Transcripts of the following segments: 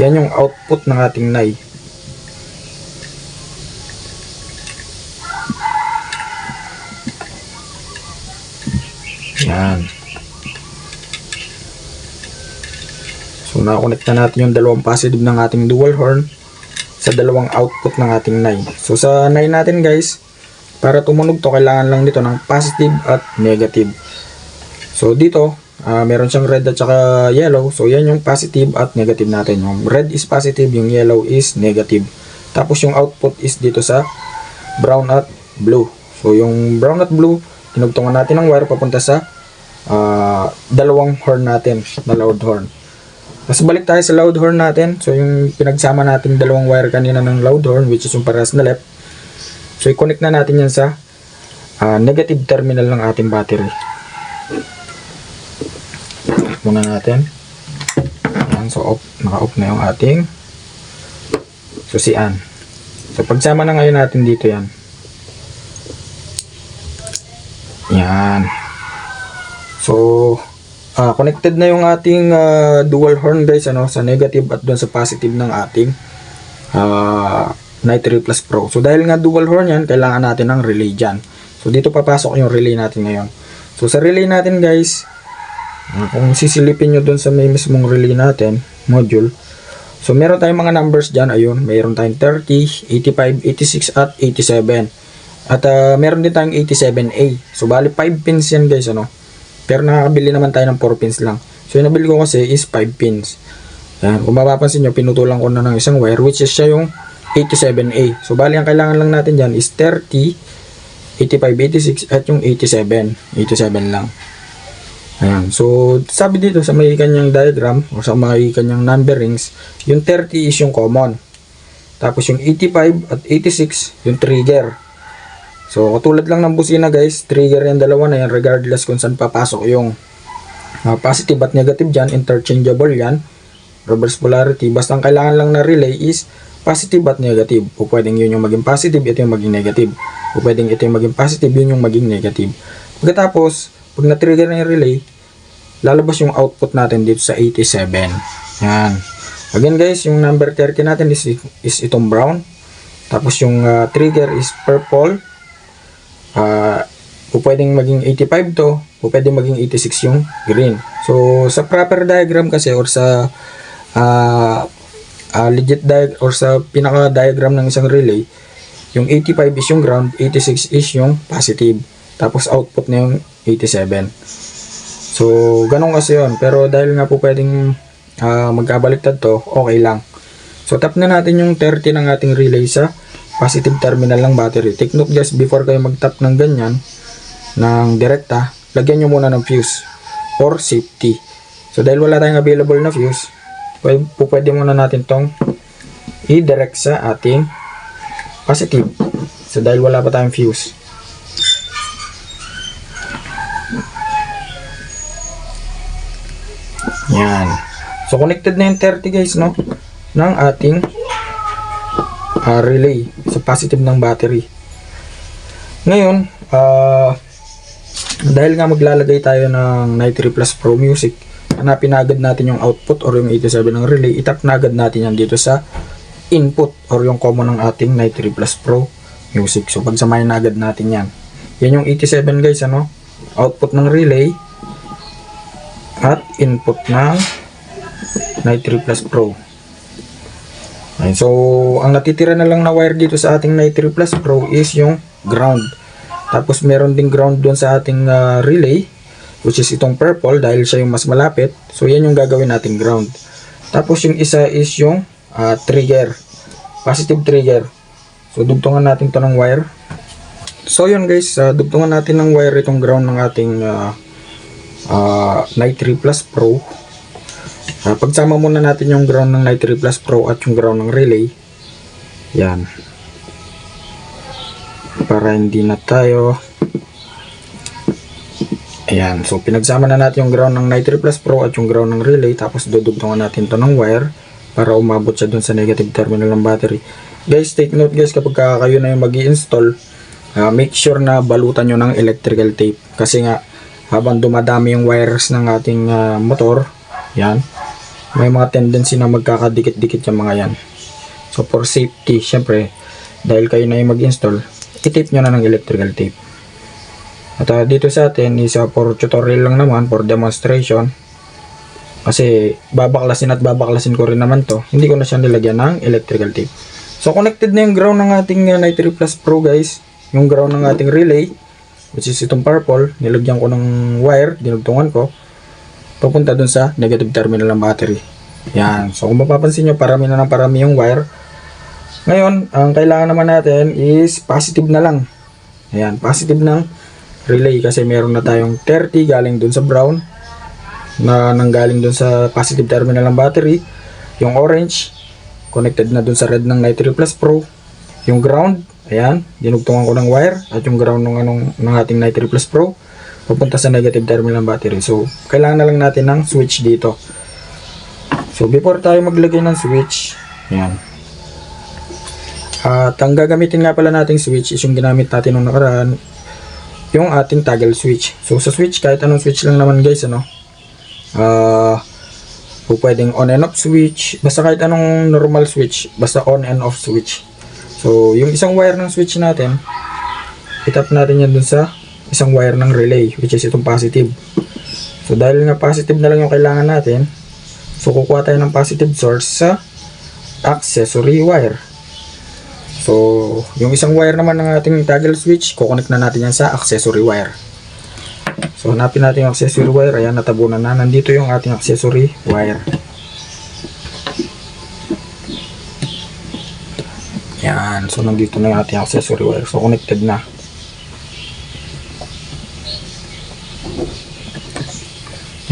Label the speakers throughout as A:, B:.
A: Yan yung output ng ating nai. Yan. So, nakakonect na natin yung dalawang positive ng ating dual horn sa dalawang output ng ating nai. So, sa nai natin guys, para tumunog to, kailangan lang dito ng positive at negative. So, dito, ah, meron siyang red at saka yellow. So, yan yung positive at negative natin. Yung red is positive, yung yellow is negative. Tapos, yung output is dito sa brown at blue. So, yung brown at blue, tinugtungan natin ng wire papunta sa ah, dalawang horn natin na loud horn. Tapos balik tayo sa loud horn natin. So yung pinagsama natin dalawang wire kanina ng loud horn which is yung parehas na left. So i-connect na natin yan sa ah, negative terminal ng ating battery. Muna natin. Yan, so off, naka-off na yung ating susian. So pagsama na ngayon natin dito yan. Yan. So, ah connected na yung ating ah, dual horn guys ano sa negative at doon sa positive ng ating uh, Nitro Plus Pro. So dahil nga dual horn yan, kailangan natin ng relay dyan. So dito papasok yung relay natin ngayon. So sa relay natin guys, kung sisilipin nyo doon sa may mismong relay natin, module, so meron tayong mga numbers dyan, ayun, meron tayong 30, 85, 86 at 87. At ah, meron din tayong 87A. So bali 5 pins yan guys ano. Pero nakakabili naman tayo ng 4 pins lang. So yung nabili ko kasi is 5 pins. Yan. Kung mapapansin nyo, pinutulan ko na ng isang wire which is siya yung 87A. So bali ang kailangan lang natin dyan is 30, 85, 86 at yung 87. 87 lang. Ayan. So sabi dito sa may kanyang diagram o sa may kanyang numberings, yung 30 is yung common. Tapos yung 85 at 86 yung trigger. So, katulad lang ng busina guys, trigger yung dalawa na yan regardless kung saan papasok yung uh, positive at negative dyan, interchangeable yan. Reverse polarity, basta ang kailangan lang na relay is positive at negative. O pwedeng yun yung maging positive, ito yung maging negative. O pwedeng ito yung maging positive, yun yung maging negative. Pagkatapos, pag na-trigger na yung relay, lalabas yung output natin dito sa 87. Yan. Again guys, yung number 30 natin is, is itong brown. Tapos yung uh, trigger is purple. Uh, pwedeng maging 85 to, pwedeng maging 86 yung green. So, sa proper diagram kasi or sa uh, uh, legit diagram or sa pinaka diagram ng isang relay, yung 85 is yung ground, 86 is yung positive. Tapos output na yung 87. So, ganun kasi yun. Pero dahil nga po pwedeng uh, magkabaliktad to, okay lang. So, tap na natin yung 30 ng ating relay sa positive terminal ng battery. Take note guys, before kayo mag-tap ng ganyan, ng direkta, lagyan nyo muna ng fuse for safety. So, dahil wala tayong available na fuse, po pwede muna natin tong i-direct sa ating positive. So, dahil wala pa tayong fuse. Yan. So, connected na yung 30 guys, no? Ng ating ah, relay sa positive ng battery. Ngayon, ah, dahil nga maglalagay tayo ng Nitro Plus Pro Music, hanapin na agad natin yung output or yung 87 ng relay, itap na agad natin yan dito sa input or yung common ng ating Nitro Plus Pro Music. So, pagsamahin na agad natin yan. Yan yung 87 guys, ano? Output ng relay at input ng Nitro Plus Pro. Ayun, so, ang natitira na lang na wire dito sa ating Nitro Plus Pro is yung ground. Tapos meron ding ground doon sa ating ah, relay which is itong purple dahil siya yung mas malapit. So, yan yung gagawin nating ground. Tapos yung isa is yung ah, trigger. Positive trigger. So, dugtungan natin to ng wire. So, yun guys, ah, dugtungan natin ng wire itong ground ng ating ah, uh, Nitro Plus Pro. Uh, pagsama muna natin yung ground ng Nitro Plus Pro at yung ground ng relay. Yan. Para hindi na tayo Ayan. So, pinagsama na natin yung ground ng Nitro Plus Pro at yung ground ng relay. Tapos, dudugtungan natin to ng wire para umabot siya dun sa negative terminal ng battery. Guys, take note guys, kapag ka kayo na yung mag install uh, make sure na balutan nyo ng electrical tape. Kasi nga, habang dumadami yung wires ng ating ah, motor, yan, may mga tendency na magkakadikit-dikit yung mga yan. So for safety, syempre, dahil kayo na yung mag-install, i-tape nyo na ng electrical tape. At ah, dito sa atin is ah, for tutorial lang naman, for demonstration. Kasi babaklasin at babaklasin ko rin naman to. Hindi ko na siya nilagyan ng electrical tape. So connected na yung ground ng ating uh, Nitro Plus Pro guys. Yung ground ng ating relay, which is itong purple. Nilagyan ko ng wire, dinugtungan ko. Papunta dun sa negative terminal ng battery. Yan. So kung mapapansin nyo, parami na ng parami yung wire. Ngayon, ang kailangan naman natin is positive na lang. Ayan, positive ng relay kasi meron na tayong 30 galing dun sa brown na nanggaling dun sa positive terminal ng battery. Yung orange, connected na dun sa red ng Nitro Plus Pro. Yung ground, ayan, dinugtungan ko ng wire at yung ground ng, anong, ng ating Nitro Plus Pro papunta sa negative terminal ng battery. So, kailangan na lang natin ng switch dito. So, before tayo maglagay ng switch, ayan, at ang gagamitin nga pala nating switch is yung ginamit natin nung nakaraan, yung ating toggle switch. So sa switch, kahit anong switch lang naman guys, ano, ah, po pwedeng on and off switch, basta kahit anong normal switch, basta on and off switch. So yung isang wire ng switch natin, itap natin yan dun sa isang wire ng relay, which is itong positive. So dahil nga positive na lang yung kailangan natin, so kukuha tayo ng positive source sa accessory wire. So, yung isang wire naman ng ating toggle switch, kukonect na natin yan sa accessory wire. So, hanapin natin yung accessory wire. Ayan, natabunan na. Nandito yung ating accessory wire. Yan. So, nandito na yung ating accessory wire. So, connected na.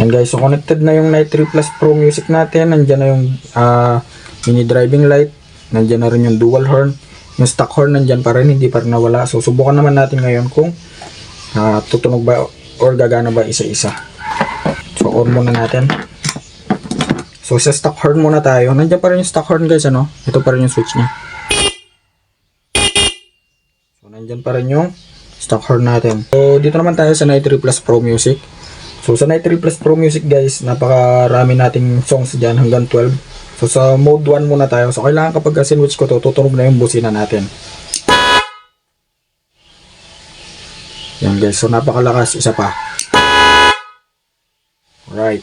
A: Yan guys, so connected na yung Night 3 Plus Pro Music natin. Nandyan na yung ah, mini driving light. Nandyan na rin yung dual horn. Yung stock horn nandyan pa rin, hindi pa rin nawala. So, subukan naman natin ngayon kung ah, tutunog ba or gagana ba isa-isa. So, on muna natin. So, sa stock horn muna tayo. Nandyan pa rin yung stock horn guys, ano? Ito pa rin yung switch niya. So, nandyan pa rin yung stock horn natin. So, dito naman tayo sa Night 3 Plus Pro Music. So, sa Night 3 Plus Pro Music guys, napakarami nating songs dyan hanggang 12. So, sa mode 1 muna tayo. So, kailangan kapag sinwitch ko to, tutunog na yung busina natin. Yan guys, so napakalakas. Isa pa. Alright.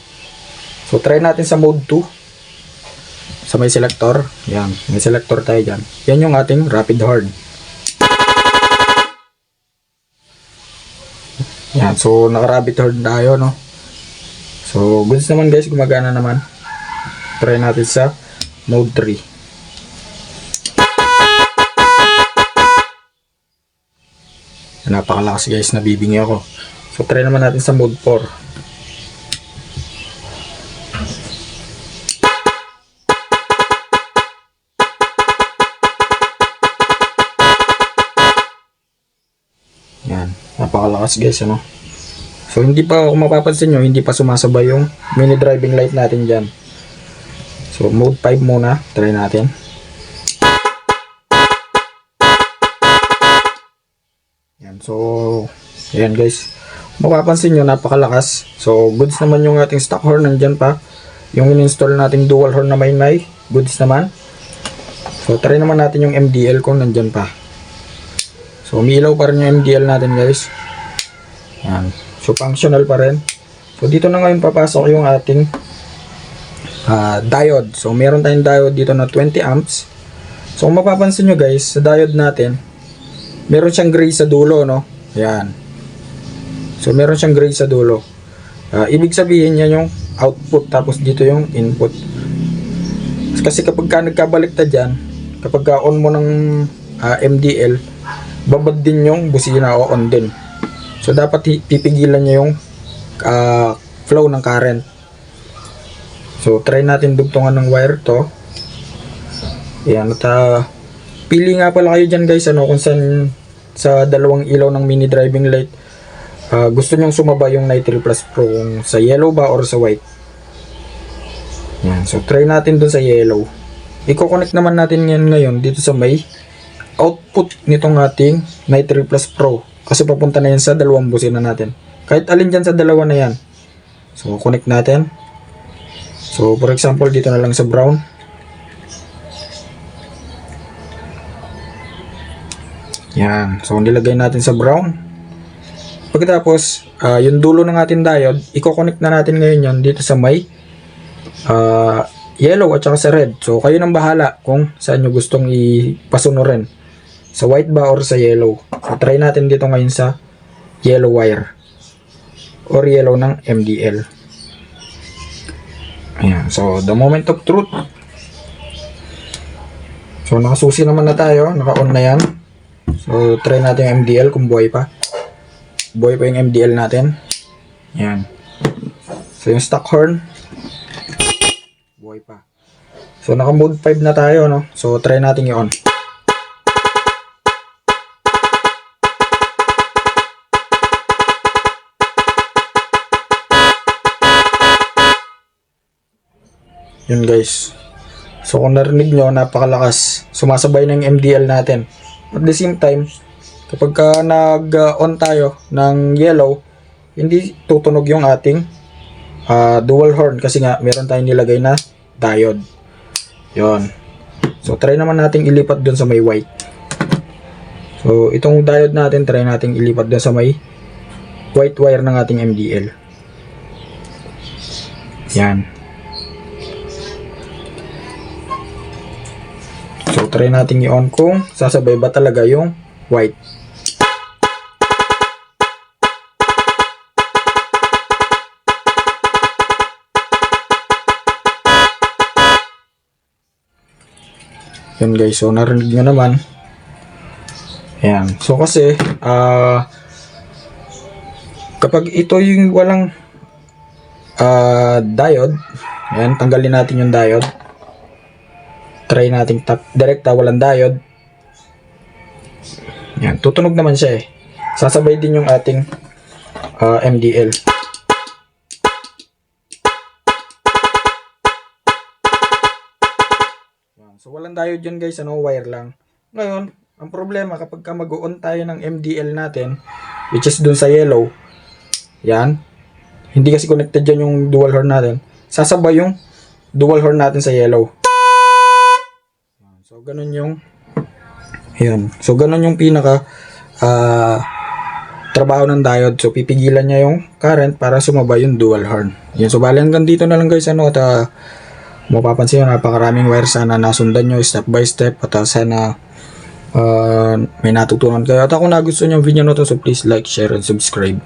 A: So, try natin sa mode 2. Sa may selector. Yan, may selector tayo dyan. Yan yung ating rapid horn. Yan, so naka-rapid horn tayo, no? So, goods naman guys, gumagana naman. Try natin sa mode 3. Napakalakas guys, nabibingi ako. So, try naman natin sa mode 4. Napakalakas guys, ano? So, hindi pa, kung mapapansin nyo, hindi pa sumasabay yung mini driving light natin dyan. So, mode 5 muna. Try natin. Yan. So, ayan guys. Mapapansin nyo, napakalakas. So, goods naman yung ating stock horn. Nandyan pa. Yung in-install nating dual horn na may may. Goods naman. So, try naman natin yung MDL kung nandyan pa. So, umiilaw pa rin yung MDL natin guys. Yan. So, functional pa rin. So, dito na ngayon papasok yung ating ah, diode. So, meron tayong diode dito na 20 amps. So, kung mapapansin nyo guys, sa diode natin, meron siyang gray sa dulo, no? Ayan. So, meron siyang gray sa dulo. Ah, ibig sabihin yan yung output, tapos dito yung input. Kasi kapag ka nagkabaliktad dyan, kapag ka on mo ng ah, MDL, babad din yung busina o on din. So, dapat pipigilan niya yung ah, flow ng current. So, try natin dugtungan ng wire to. Ayan, at ah, pili nga pala kayo dyan guys, ano, kung saan sa dalawang ilaw ng mini driving light, ah, gusto nyong sumaba yung Nitro Plus Pro kung sa yellow ba or sa white. Yan, so try natin dun sa yellow. Iko-connect naman natin yan ngayon dito sa may output nitong ating Nitro Plus Pro. Kasi papunta na yan sa dalawang busina natin. Kahit alin dyan sa dalawa na yan. So, connect natin. So, for example, dito na lang sa brown. Yan. So, nilagay natin sa brown. Pagkatapos, ah, yung dulo ng ating diode, i-connect na natin ngayon yan dito sa may ah, yellow at saka sa red. So, kayo nang bahala kung saan nyo gustong ipasunurin. Sa white ba or sa yellow. So, try natin dito ngayon sa yellow wire. Or yellow ng MDL. Ayan. So, the moment of truth. So, nakasusi naman na tayo. Naka-on na yan. So, try natin yung MDL kung buhay pa. Buhay pa yung MDL natin. Yan. So, yung stock horn. Buhay pa. So, naka mode 5 na tayo, no? So, try natin i-on. Yun guys. So kung narinig nyo, napakalakas. Sumasabay na yung MDL natin. At the same time, kapag ka nag-on tayo ng yellow, hindi tutunog yung ating ah, dual horn kasi nga meron tayong nilagay na diode. Yon. So try naman nating ilipat dun sa may white. So itong diode natin, try nating ilipat dun sa may white wire ng ating MDL. Yan. Try natin i-on kung sasabay ba talaga yung white. Yun guys, so narinig nyo naman. Ayan. So kasi, ah kapag ito yung walang ah diode, ayan, tanggalin natin yung diode try nating tap direkta walang diode yan tutunog naman siya eh. Sasabay din yung ating ah, MDL Yan. so walang diode yun guys ano wire lang. Ngayon ang problema kapag ka mag-on tayo ng MDL natin which is dun sa yellow yan hindi kasi connected dyan yung dual horn natin. Sasabay yung dual horn natin sa yellow ganun yung Ayan. So, ganun yung pinaka ah, trabaho ng diode. So, pipigilan niya yung current para sumabay yung dual horn. Yan. So, bali hanggang dito na lang guys. Ano, at ah, mapapansin nyo, napakaraming wire. Sana nasundan nyo step by step. At ah, sana ah, may natutunan kayo. At ako nagustuhan yung video na to. So, please like, share, and subscribe.